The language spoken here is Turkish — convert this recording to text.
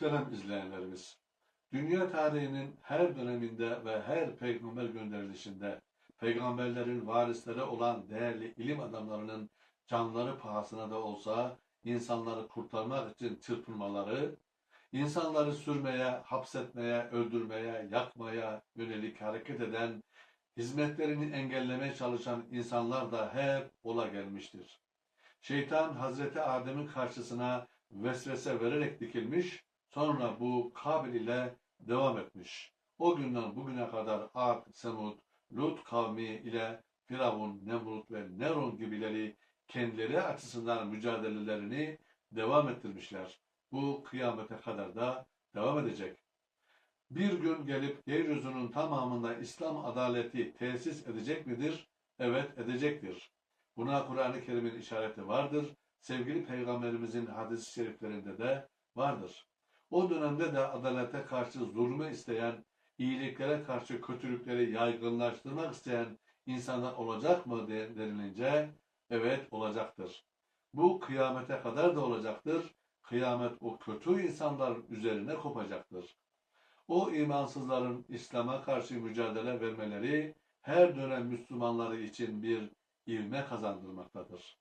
Muhterem izleyenlerimiz, dünya tarihinin her döneminde ve her peygamber gönderilişinde peygamberlerin varisleri olan değerli ilim adamlarının canları pahasına da olsa insanları kurtarmak için çırpınmaları, insanları sürmeye, hapsetmeye, öldürmeye, yakmaya yönelik hareket eden, hizmetlerini engellemeye çalışan insanlar da hep ola gelmiştir. Şeytan Hazreti Adem'in karşısına vesvese vererek dikilmiş, sonra bu Kabil ile devam etmiş. O günden bugüne kadar Ad, Semud, Lut kavmi ile Firavun, Nemrut ve Neron gibileri kendileri açısından mücadelelerini devam ettirmişler. Bu kıyamete kadar da devam edecek. Bir gün gelip yeryüzünün tamamında İslam adaleti tesis edecek midir? Evet edecektir. Buna Kur'an-ı Kerim'in işareti vardır. Sevgili Peygamberimizin hadis-i şeriflerinde de vardır. O dönemde de adalete karşı zulmü isteyen, iyiliklere karşı kötülükleri yaygınlaştırmak isteyen insanlar olacak mı de- denilince evet olacaktır. Bu kıyamete kadar da olacaktır. Kıyamet o kötü insanlar üzerine kopacaktır. O imansızların İslam'a karşı mücadele vermeleri her dönem Müslümanları için bir ivme kazandırmaktadır.